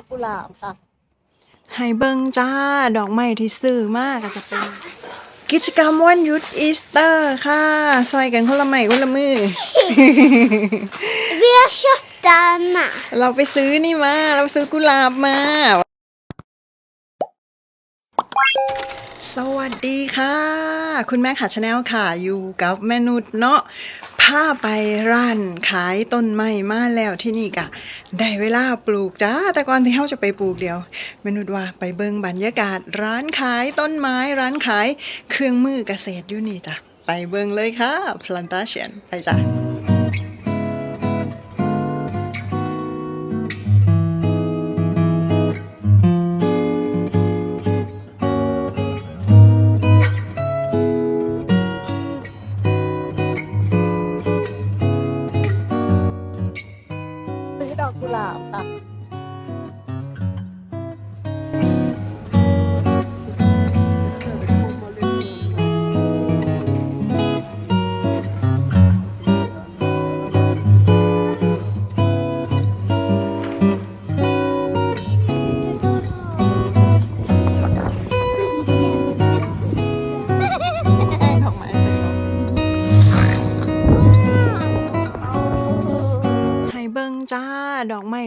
อกกุหลาบค่ะให้เบิงจ้า ดอกไม้ที่ซื้อมากก็จะเป็น กิจกรรมวันหยุดอีสเตอร์ค่ะซอยกันคนละไม้คนละมือ Vi har köpt denna. เราไปซื้อนี่มา เราไปซื้อกุหลาบมา สวัสดีค่ะ คุณแม่ขาชาแนลค่ะ อยู่กับแม่นุชเนาะ ผ้าไปร้านขายต้นไม้มาแล้วที่นี่กะ ได้เวลาปลูกจ้า แต่ก่อนที่เฮาจะไปปลูกเดียวเมนุชว่าไปเบิ่งบรรยากาศ ร้านขายต้นไม้ร้านขายเครื่องมือเกษตรอยู่นี่จ้ะ ไปเบิ่งเลยค่ะ plantation ไปจ้ะ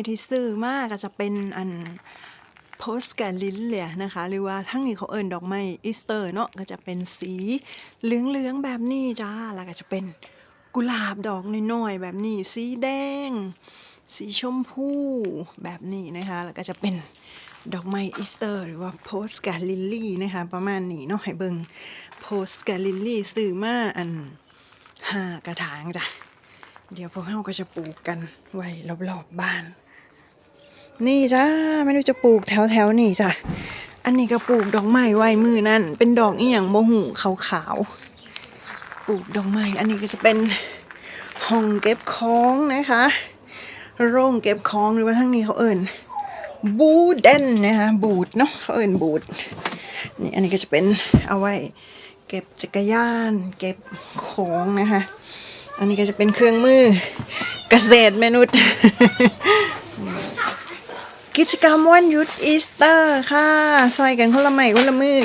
ที่ซื้อมากก็จะเป็นอันโพสแกลินเลยนะคะ หรือว่าทั้งนี้เขาเอิญดอกไม้อีสเตอร์เนาะก็จะเป็นสีเหลืองๆแบบนี้จ้าแล้วก็จะเป็นกุหลาบดอกน้อยๆแบบนี้สีแดง สีชมพูแบบนี้นะคะแล้วก็จะเป็นดอกไม้อีสเตอร์ หรือว่าโพสแกลิลลี่นะคะ ประมาณนี้เนาะให้เบิงโพสแกลิลลี่ซื้อมาอันห้ากระถางจ้ะเดี๋ยวพวกเราก็จะปลูกกันไว้รอบๆบบ้าน นี่จ้าไม่รู้จะปลูกแถวๆนี่จ้ะ อันนี้ก็ปลูกดอกไม้ไว้มือนั่นเป็นดอกอีหยังโมหูขาวๆปลูกดอกไม้อันนี้ก็จะเป็นห้องเก็บของนะคะ โรงเก็บของหรือว่าทั้งนี้เขาเอิ่นบูเดนนะคะบูดเนาะเขาเอิ่นบูดนี่อันนี้ก็จะเป็นเอาไว้เก็บจักรยาน เก็บของนะคะ อันนี้ก็จะเป็นเครื่องมือเกษตรมนุษย์ กิจกรรมวันหยุดอีสเตอร์ค่ะ ซอยกันคนละไม้คนละมือ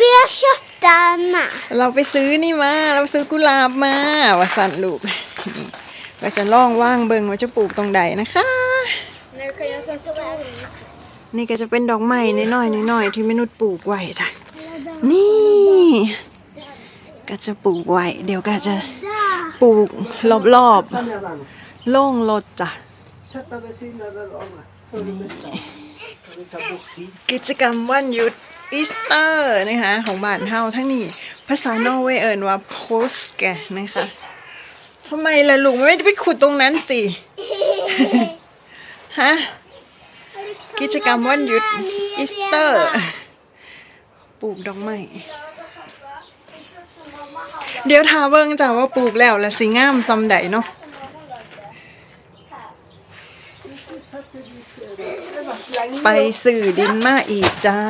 Vi har köpt denna. เราไปซื้อนี่มา เราไปซื้อกุหลาบมาว่าสันลูกนี่ก็จะล่องว่างเบิงว่าจะปลูกตรงใดนะคะ Nu kan jag så stor. นี่ก็จะเป็นดอกไม้น้อยๆน้อยๆที่มนุษย์ปลูกไว้จ้ะ นี่ ก็จะปลูกไว้ เดี๋ยวก็จะ Där. ปลูกรอบๆโล่งรถจ้ะ กิจกรรมวันหยุดอีสเตอร์นะคะของบ้านเฮาทั้งนี้ ภาษานอร์เวย์เอินว่าโพสแกนะคะทำไมล่ะลุงไม่ได้ไปขุดตรงนั้นสิฮะกิจกรรมวันหยุดอีสเตอร์ ปลูกดอกไม้เดี๋ยวทาเบิ่งจ้ะว่าปลูกแล้วและสีงามซำใดเนาะ ไปสื่อดินมาอีกจ้า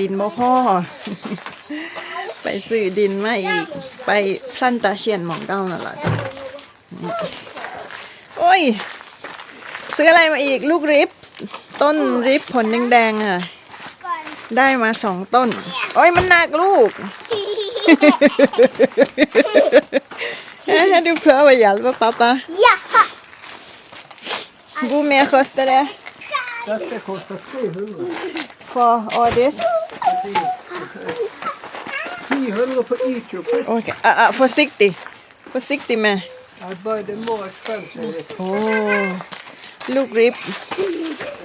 ดินบ่พ่อ ไปสื่อดินมาอีก ไปพลันตาเชียนหมองเก้านั่นแหละจ้ะนี่โอ้ย ซื้ออะไรมาอีกลูกริบต้นริบผลแดงๆอะ ได้มาสองต้น โอ้ยมันหนักลูก du prøver å hjelpe pappa. Ja. Hvor mye koster det? Detta kostar 300. For all this? 900 på Ico. Okay. Uh, uh, forsiktig. Forsiktig med. I buy the more expensive. โอ้ลูกริบ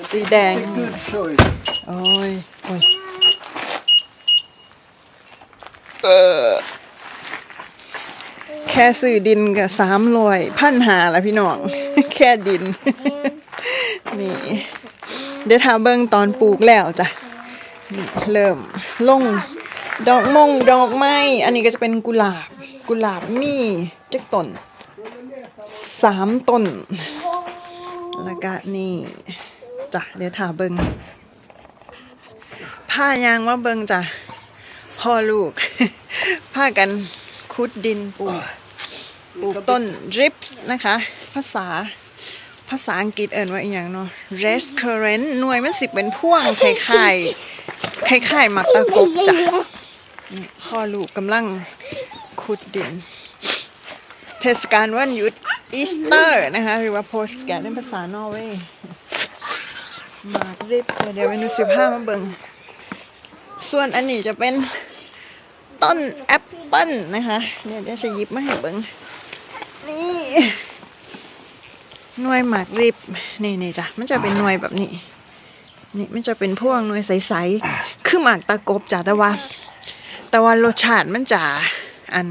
สีแดง Good choice. โอ้ยโอ้ยเออแค่ซื้อดินกับสามรอยพันหาละพี่น้อง แค่ดิน นี่ เดี๋ยวทาเบิ้งตอนปลูกแล้วจ้ะนี่เริ่มลงดอกมงดอกไม้อันนี้ก็จะเป็นกุหลาบกุหลาบมีจักต้นสามต้นแล้วก็นี่จ้ะเดี๋ยวถาเบิงผ้ายางว่าเบิงจ้ะพ่อลูกผ้ากันคุดดินปลูกปลูกต้นดริปส์นะคะ ภาษา ภาษาอังกฤษเอ่นว่าอีหยังเนาะ restaurant หน่วยมันสิเป็นพ่วงคล้ายๆคล้ายๆหมักตะกบจ้ะพ่อลูกกำลังขุดดิน เทศกาลวันหยุดอีสเตอร์นะคะ หรือว่าโพสแกนในภาษานอร์เวย์มากริบเดี๋ยวเมนูสิบห้ามาเบิงส่วนอันนี้จะเป็นต้นแอปเปิ้ลนะคะ เดี๋ยเดี๋ยวจะหยิบมาให้เบิงนี่ หน่วยหมากริบนี่นี่จ้ะมันจะเป็นหน่วยแบบนี้ นี่มันจะเป็นพวงหน่วยใสๆคือหมากตะกบจ้ะแต่ว่า แต่ว่ารสชาติมันจะอัน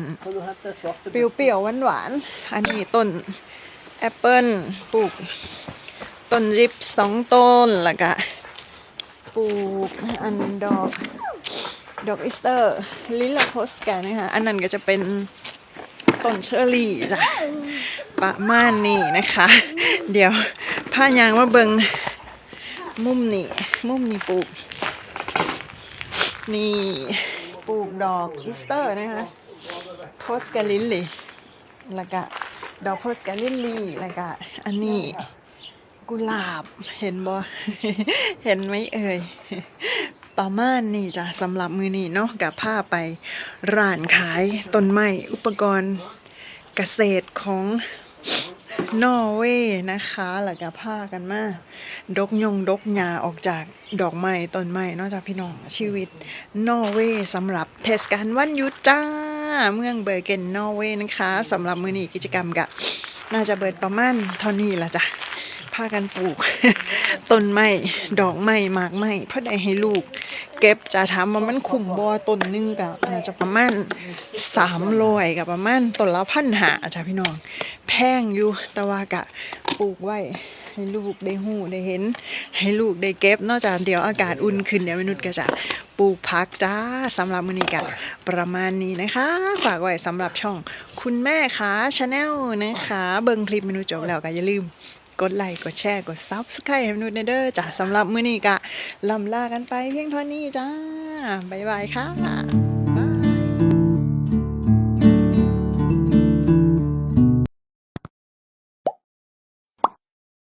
เปรี้ยวๆหวานๆอันนี้ต้นแอปเปิลปลูกต้นริบสองต้นแล้วก็ปลูกอันดอกดอกอิสเตอร์ลิลาโพสแกนนะคะอันนั้นก็จะเป็นต้นเชอร์รี่จ้ะประมาณนี้นะคะ เดี๋ยวผ้ายางมาเบิงมุมนี้มุมนี้ปลูก นี่ปลูกดอกอิสเตอร์นะคะโพสกาลินลีแล้วก็ดอกโพสกาลินลีแล้วก็อันนี้กุหลาบเห็นบ่เห็นไหมเอ่ยประมาณนี้จ้ะสำหรับมือนี้เนาะกับผ้าไปร้านขายต้นไม้อุปกรณ์เกษตรของ นอร์เวย์นะคะแล้วก็ผ้ากันมาดกยงดกหญ้าออกจากดอกไม้ต้นไม้นอกจากพี่น้องชีวิตนอร์เวย์สำหรับเทศกาลวันหยุดจ้า เมืองเบอร์เกนนอร์เวย์นะคะสำหรับมือนี้กิจกรรมกะน่าจะเบิดประมาณเท่านี้ละจ้ะ พากันปลูกต้นไม้ดอกไม้หมากไม้เพื่อได้ให้ลูก เก็บจะถามว่ามันคุ้มบ่ต้นหนึงกับน่าจะประมาณสามร้อยกับประมาณต้นละพันหาจ้ะพี่น้อง แพงอยู่แต่ว่ากะปลูกไว้ให้ลูกได้หูได้เห็น ให้ลูกได้เก็บนอกจากเดี๋ยวอากาศอุ่นขึ้นเดี๋ยวมนุษย์ก็จะปลูกพักจ้าสำหรับมือนี้กะประมาณนี้นะคะ ฝากไว้สำหรับช่อง คุณแม่คะชาแนลนะคะ เบิ่งคลิปเมนูจบแล้วก็อย่าลืม กดไลค์กดแชร์กดซับสไครต์ให้มนุษย์เด้อจ้ะสำหรับมื้อนี้กะลำลากันไปเพียงเท่านี้จ้า บ๊ายบายค่ะ